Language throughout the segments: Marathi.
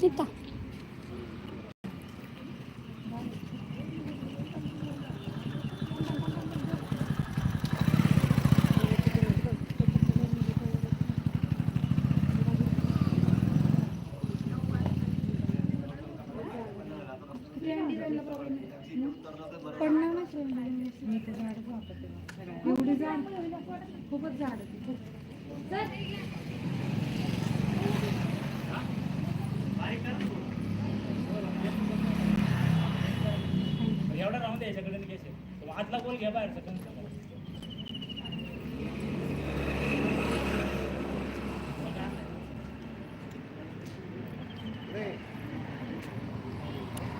तिथं पडणार ना एवढी झाड खूपच झाड एवढा राहून द्या याच्याकडे आणि आतला कोण घ्या बाहेर सगळं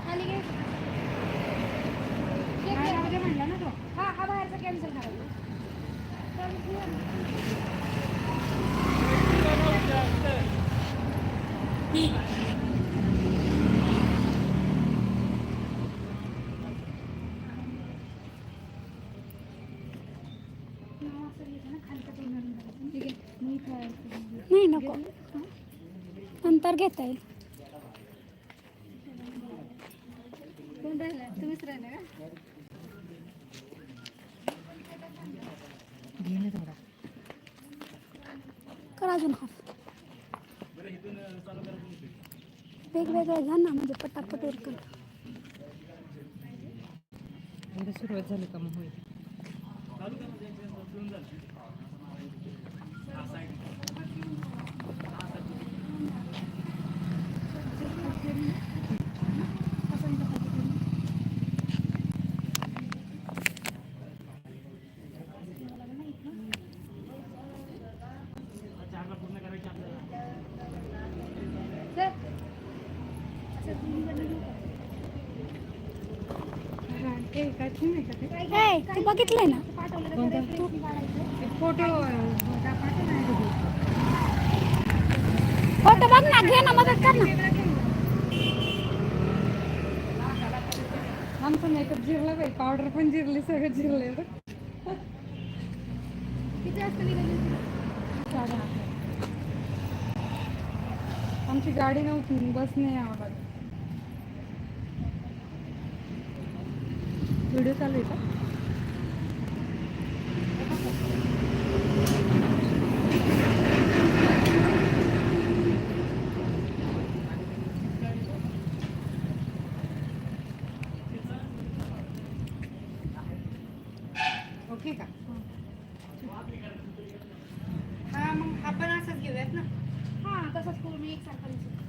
खाली घे काय राहू दे म्हणला ना तो हा हा बाहेरचा कॅन्सल करायचा नाही नको. नंतर घेता येईल. कर अजून हाफ. वेगवेगळं घ्या ना म्हणजे पटापट उरकल सुरुवात झाली का मग होईल? हे काय थीम आहे का ते बघितलंय ना? फोटो फोटो बघ ना घे ना मदत कर ना. आमचं मेकअप जिरला पावडर पण जिरली सगळं जिरले किती वाजता निघाली आमची गाडी नव्हती बसने यावं आम्हाला व्हिडिओ चालू आहे का ओके का हा मग आपण असंच घेऊयात ना हा तसंच करू मी एकसारखा दिसेल.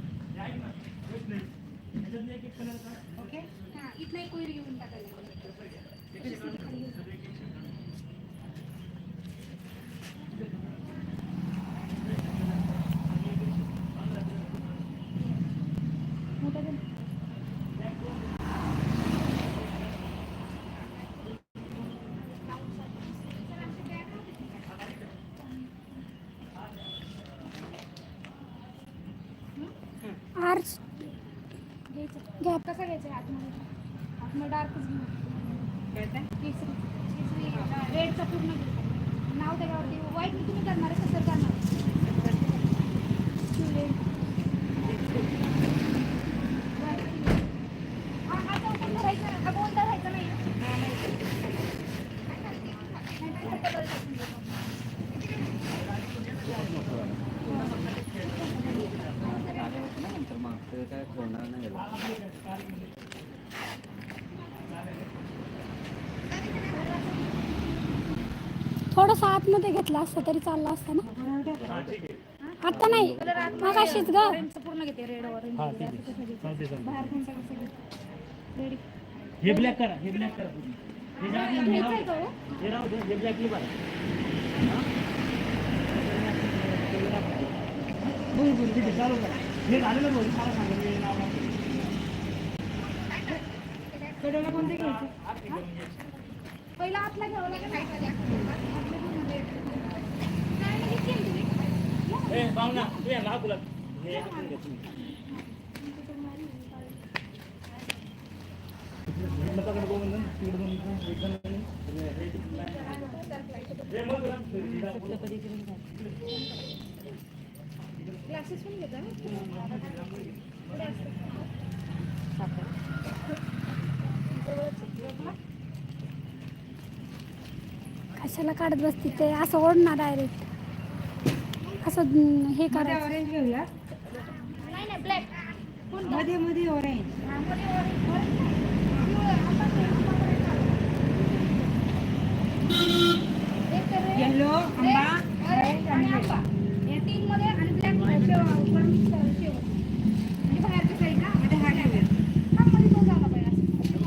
ओके हा इथलं एक कोयरी घेऊन टाकायला मोठा दे. घ्यायचं घ्या कसं घ्यायचं आहे आतमध्ये? आतमध्ये डार्कच रेडचा पूर्ण नाव त्याच्यावरती व्हाईट तुम्ही करणार आहे कसं करणार Student. White. हा हा चौकोन धरायचा हा गोल धरायचा नाही नंतर मागचं काय होणार नाही थोडंसं आतमध्ये घेतलं असतं तरी चाललं असतं ना? आता नाही. मग अशीच ग. पूर्ण घेते रेड ऑरेंज हा ठीक आहे. चालते चालते बाहेर पण सगळं सगळं रेडी हे ब्लॅक करा हे ब्लॅक करा हे हे राहू- हे राहू दे हे ठीक आहे चालू करा. हे झालेलं बोल मला सांगा मी नाव टाकतो. कडेला कोणते घ्यायचे? पहिला आतला घ्यावं लागेल. क्लासेस पण कशाला काढत बसते ते? असं ओढणार डायरेक्ट असं हे मध्ये करायचं. ऑरेंज घेऊया. नाही नाही ब्लॅकमध्ये मध्ये ऑरेंज येलो आंबा आणि आंबा. या तीन मध्ये आणि ब्लॅकमध्ये हा घेऊया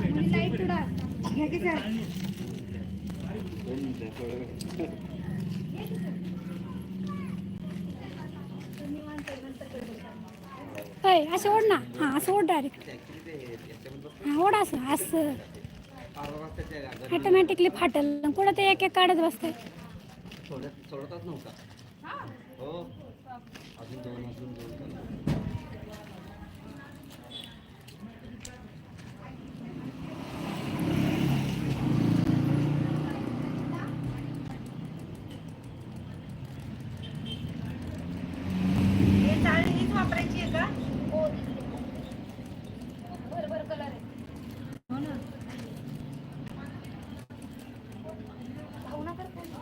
म्हणजे लाइट थोडा घ्या की सर होय असं ओढ ना. हां असं ओढ डायरेक्ट हां ओढ असं असं. ऑटोमॅटिकली फाटल. कुठं ते एक एक काढत बसतंय. सोडत सोडतच नव्हता. हो. अजून दोन अजून दोन वापरायची आहे का भरभर कलर आहे हो ना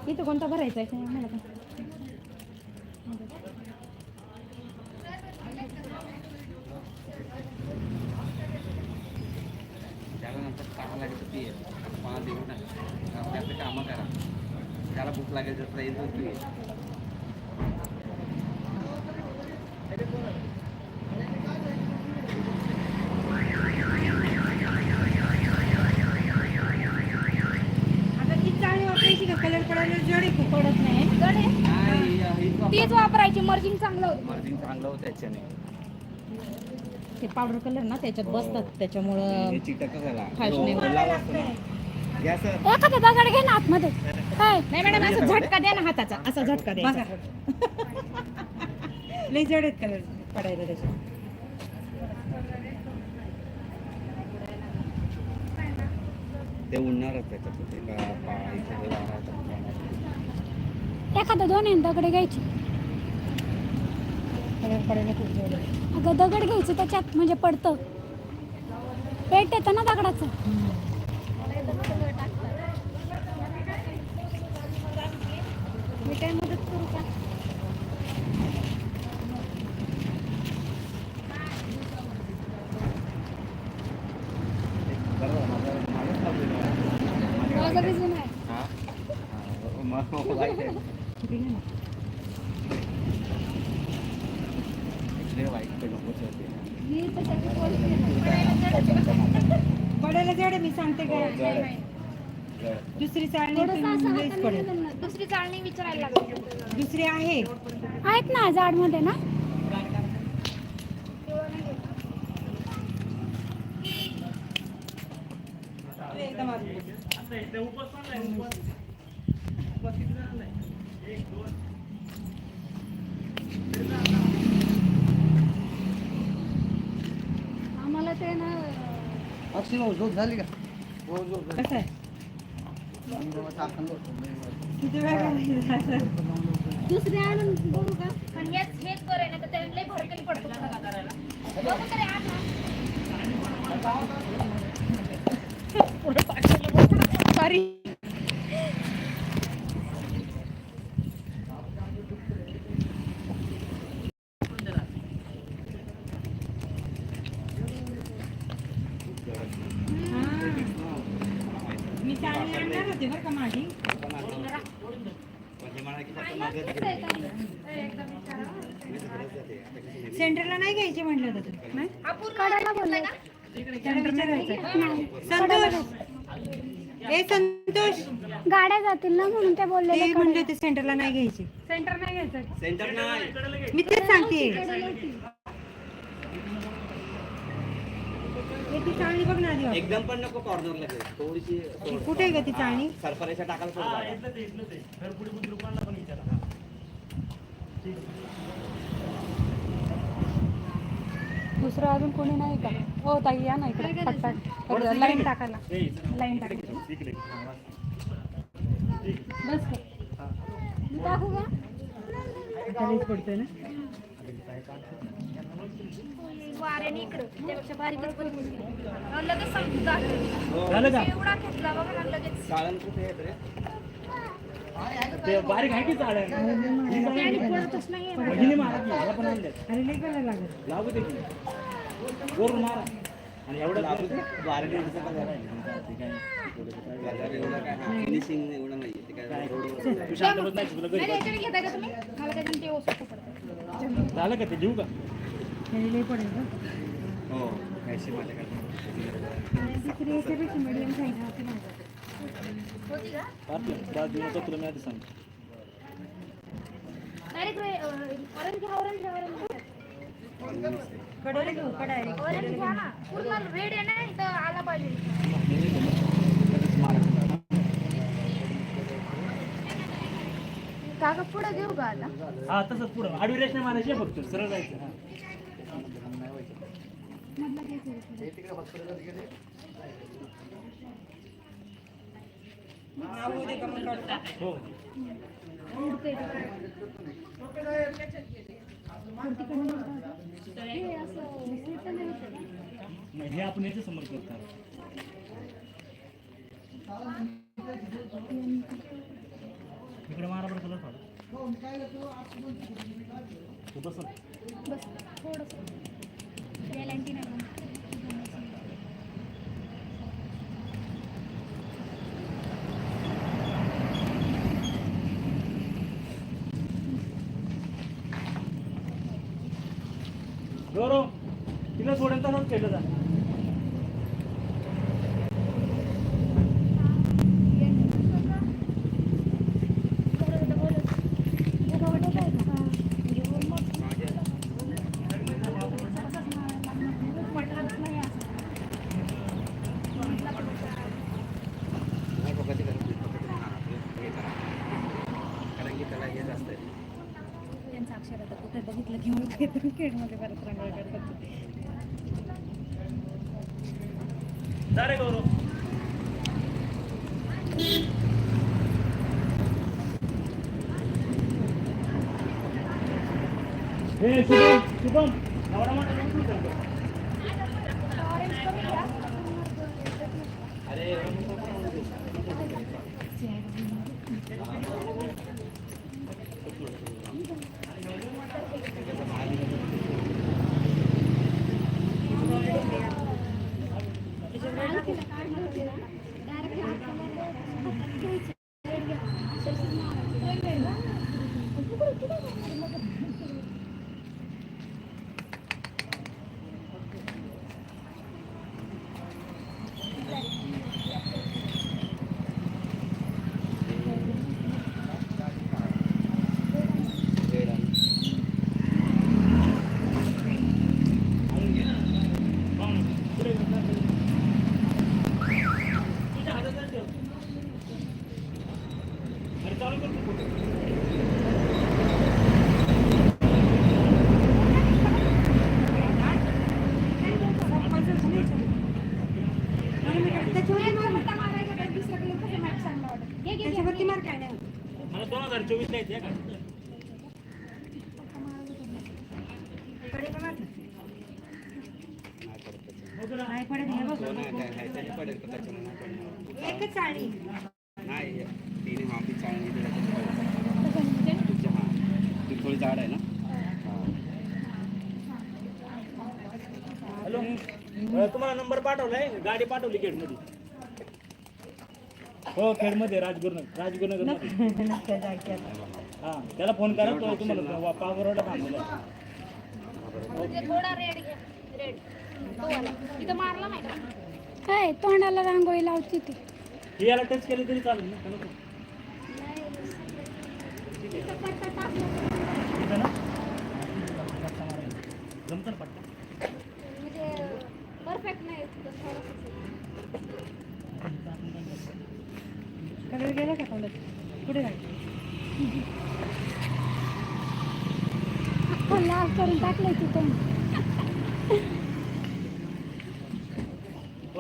इथं कोणता भरायचा आहे? मला पण. त्याला नंतर कामा लागत होती मला देऊ नका. कामं करा. त्याला भूक लागेल जर येईल तू ये आता ती चाळणी वापरायची का कलर पडायला जड आहे खूप पडत नाही नाही हीच वापर. तीच मर्जिंग चांगलं होतं. मार्जिन चांगलं होतं त्याच्याने ते पावडर कलर ना त्याच्यात बसतात त्याच्यामुळं हे चिटक झाला. Fashionable. लावा असतो ना. घ्या सर. एखादा दगड घे ना आतमध्ये. काय? नाही मॅडम असं झटका द्या ना हाताचा. असा झटका द्या लई जड आहेत कलर पडायला त्याच्यात ते उडणारच त्याच्यात. ते का पा इथे हे वाढायचं. एखादा दोन आहे दगड घ्यायची. कलर पडायला खूप जड आहे अगं दगड घ्यायचं त्याच्यात म्हणजे पडतं. पेट येतं ना दगडाचं. मी काय मदत करू का? माझं- आहे. हा? हा, मग माहिती आहे. इकडे वाईट पडायला जड मी सांगते हो, काय. दुसरी चाळणी दुसरी चाळणी विचारायला लागली दुसरी आहे. आहेत ना जाडमध्ये ना एकदम आम्हाला ते ना अक्षय भाऊ, झोप झाली का हो झोप झाली. कसं. किती वेळ? दुसरी आणून बघू का पण हेच हेच बरं आहे ना तर त्याला लई भडकली पडतो करायला बघू तरी आण ना. सॉरी मी चाळणी आणणार होते बरं का माझी पण आता- म्हणजे मला की फक्त मागं कसं आहे गेली. का? एकदा विचारा. मी तिकडेच जाते. आता कशी गेली? सेंटरला नाही घ्यायची म्हटलं होतं तू नाही काढायला बोलले त्याला विचारायचं नाही संतोष ए संतोष. गाड्या जातील ना म्हणून ते बोलले ते म्हणले होते सेंटरला नाही घ्यायची. सेंटर नाही घ्यायचं. सेंटर नाही. मी तेच सांगते. ए, ती चाळणी बघ ना आधी. एकदम पण नको कॉर्नरला घे. थोडीशी सोड. कुठे आहे ग ती चाळणी? टाकायला सोड जागा. इथलं ते इथलं ते घर पुढे बुद्ध रुपयाला पण विचारा हा. ठीक आहे. दुसरं अजून कोणी नाही का? हो ताई या ना इकडे. पटपट. लाईन टाकायला. लाईन. हा, बस. टाकू का खालीच पडतोय ना वाऱ्याने इकडं. त्यापेक्षा बारीकच पण लगेच संपून जातं. एवढा घेतला बघा लगेच. ते बारीक आहे की चाळ मारा की पण आणलं अरे लई करायला लागत लागू दे की. वरून मारा. आणि एवढं लागू दे. बारीक फिनिशिंग एवढं नाही ते काय? रोड तू शांत बस नाही तुला नाही, घरी नाही, याच्याने घेताय का तुम्ही? मला त्याच्याने ते ओसरतं पडतं. झालं का ते? देऊ का? त्याने लई पडेल का हो कॅशी माझ्याकडे दुसरी याच्यापेक्षा मीडियम साईज असते माझं होती तुला मी आधी ऑरेंज घ्या घेऊ ना पूर्ण रेड आहे ना इथं आला पाहिजे काका पुढे घेऊ का आता हा तसंच पुढं. आडवी रेष नाही मारायची आहे फक्त. सरळ जायचं हा. हे आपण याच्या समोर करतात इकडे मारा बरं कलर थोडा बस थोडस गौरव तिला सोडेल तसंच केलं जा. कारण की त्याला हे जास्त आहे. त्यांचा अक्षर आता कुठे बघितलं मग ते खेळमध्ये परत रंगळ करतात जा रे गौरव हे शुभम शुभम एवढा मोठा नको करू. अरे रेड आणि अरे चालू कर तू. त्याच्यावरती मार काय नाही मला दोन हजार चोवीस ला येते का कडे का मार नाही पडत त्याच्यामुळे. हो तुला? नाही पडत हे बघ तो नाही काय ह्याच्याने पडेल का त्याच्यामुळे नाही पडणार. एकच नाही तिने चाळणी ती थोडी जाड आहे ना हॅलो तुम्हाला नंबर पाठवलाय? गाडी पाठवली खेडमध्ये. हो खेडमध्ये राजगुरुनगर राजगुरुनगरमध्ये. हा त्याला फोन करा तो तुम्हाला पावरवाडा थांबलेला का? काय तोंडाला रांगोळी लावती ती. हे याला टच केलं तरी चालेल ना का नको? इथं ना. पट्टा मारायला. जमतं ना पट्टा म्हणजे परफेक्ट नाही थोडंसं. कलर गेला का तोंडात? लाल करून टाकलंय तिथं.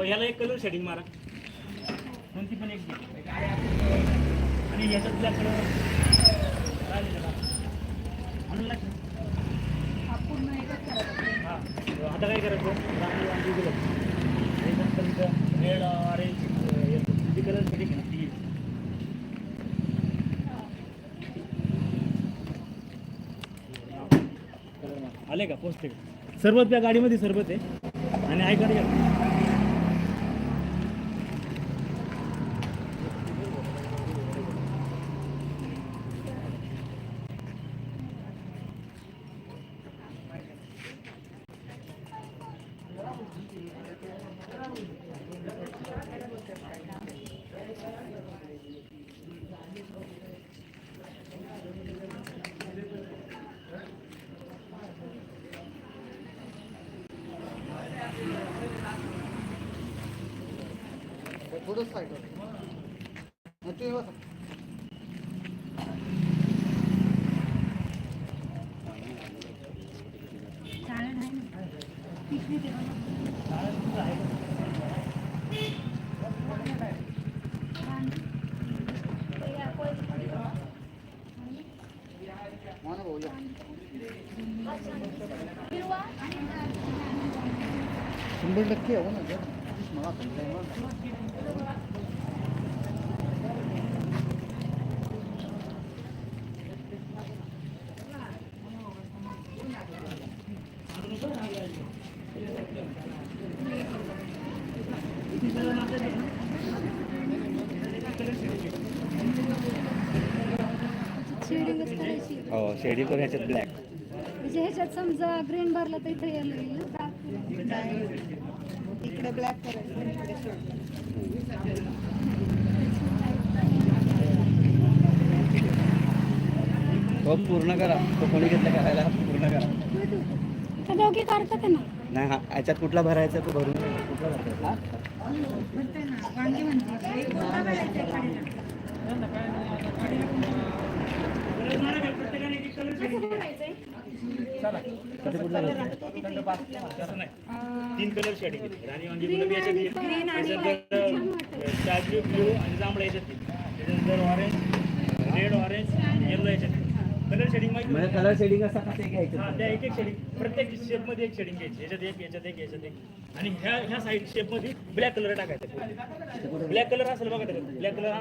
ह्याला एक कलर शेडिंग मारा. कोणती पण एक आणि आणि याच्यातल्या कलर हां. आता काय करायचं? रेड ऑरेंज किती कलर शेडिंग आहे ना ती. आले का? पोचते का सरबत त्या गाडीमध्ये सरबत आहे. आणि आय कार्ड घ्या थोडंच साईड ते हिरवा शंभर टक्के हो ना मला शेडिंग करून ह्याच्यात ब्लॅक म्हणजे ह्याच्यात समजा ग्रीन भरला तर इथं यायला येईल. इकडे ब्लॅक करायचं शेड. पूर्ण करा. तो कोणी घेतलं करायला पूर्ण करा. दोघी करतात ना. नाही हा याच्यात कुठला भरायचा तो भरून कुठला भरायचा? तीन कलर शेडिंग राणी वांगी गुलाबी याच्यात येईल. ग्रीन आणि त्याच्यानंतर स्काय ब्ल्यू ब्ल्यू आणि जांभळा याच्यात येईल. त्याच्यानंतर ऑरेंज रेड ऑरेंज येलो याच्यात. कलर शेडिंग माहिती म्हणजे? कलर शेडिंग असं कसं हा घ्यायचं? त्या एक एक शेडिंग प्रत्येक शेपमध्ये एक शेडिंग घ्यायची. याच्यात एक याच्यात एक याच्यात एक. आणि ह्या ह्या साईड शेपमध्ये ब्लॅक कलर टाकायचा. ब्लॅक कलर असेल बघा त्याच्यात. ब्लॅक कलर हा.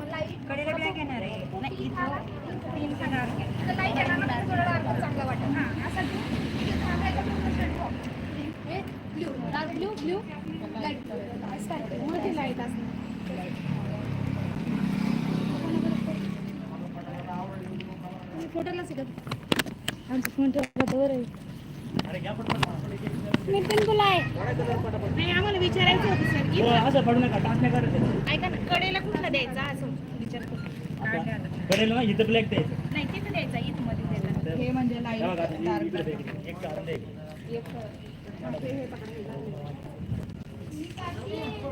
कढीला ब्लॅक येणार आहे? नाही इथं तीन कलर तर लाइट येणार ना थोडं डार्क चांगलं वाटेल हां. असा blue dark blue blue light मोठी लाइट असणार फोटोला शिकत आमचं फोन ठेवल्यावर अरे घ्या पटकन. नितीन तुला आहे नाही आम्हाला विचारायचं होतं सर. की हो, असं ऐका ना कडेला कुठला द्यायचा? असं करेल ना इथं ब्लॅक द्यायचं नाही तिथं द्यायचा इथं मध्ये द्यायचा हे म्हणजे हे बघा, लाइट इकडे द्यायचं. एक काढून द्यायचं.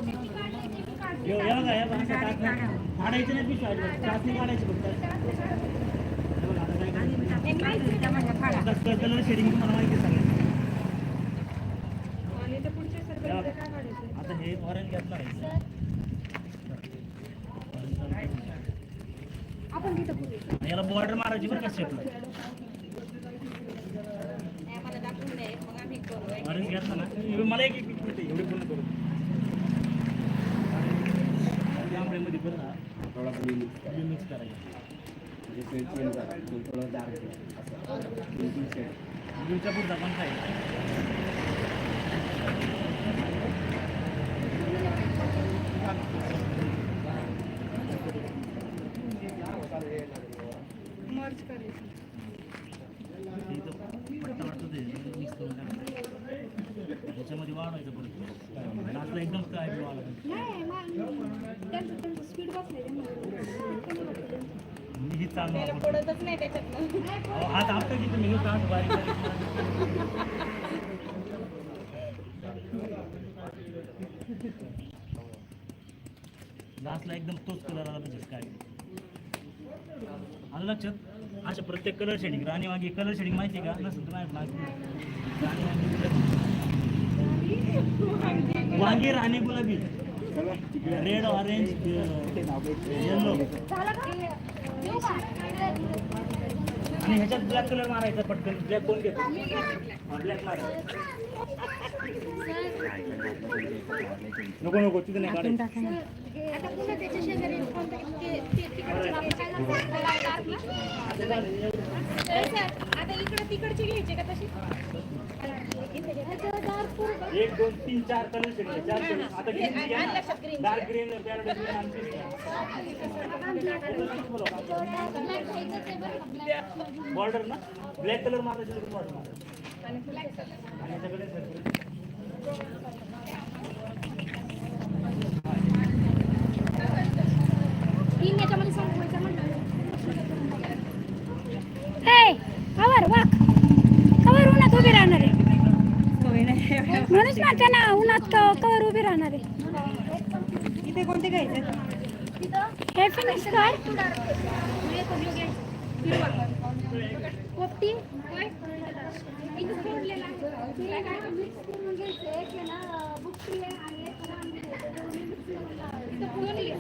यो, या बघा, या बघा, असं टाचण्या. काढायचं नाही पिशवी अजिबात. टाचणी काढायची फक्त. हे बघा, आता काय करायचं? आता कलर शेडिंग तुम्हाला माहिती आहे सगळ्यांना. हे बघा. आता हे ऑरेंज घेतलं आहे आपण तिथं बोलू याला बॉर्डर मारायची बरं का शेपला ऑरेंज घेतला ना मला एक एक मिनिट एवढे पूर्ण करू जांभळ्यामध्ये बरं ना थोडा ब्ल्यू मिक्स करायचं. थोडं डार्क ब्ल्यूच्या पुढचा पण काय एकदम तोच कलर आला पाहिजे काय आलं लक्षात अशा प्रत्येक कलर शेडिंग राणी मागे कलर शेडिंग माहिती आहे का नसेल नाही. वांगे वांगी राणी गुलाबी. रेड ऑरेंज येलो आणि ह्याच्यात ब्लॅक कलर मारायचा पटकन. ब्लॅक कोण घेतो? ब्लॅक मारायचा नको नको तिथे नाही काढायचं. आता इकडे तिकडची घ्यायची का तशी? एक दोन तीन चार कलर शेडिंग चार कलर. आता green. Dark green paradise green आणि Black घ्यायचंच आहे बरं का, black. बॉर्डर ना? ब्लॅक कलर मारायचं बॉर्डर मारायचं आणि black color. आणि ह्याच्याकडे तीन याच्यामध्ये संपवायचं म्हणलं ए कवर वाक कवर उन्हात उभी राहणार आहे म्हणूनच म्हणते ना उन्हात क- कवर उभी राहणार आहे. इथे कोणते घ्यायचे? हे फिनिश कर. पोपटी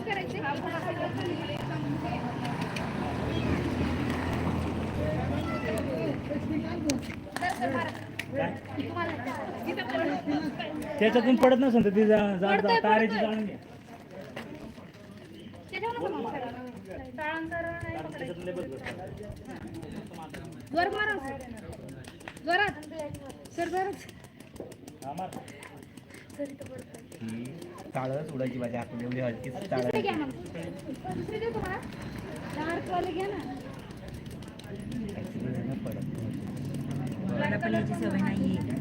करायचे. त्याच्यातून पडत नसेल तर ती जा- जाड तारेची. जाणून घ्या. वर मारा सर. जोरात सर जोरात हा, मार. टाळच उडायची माझ्या हातून एवढी हलकी वाले घ्या ना मला पण याची सवय नाही आहे?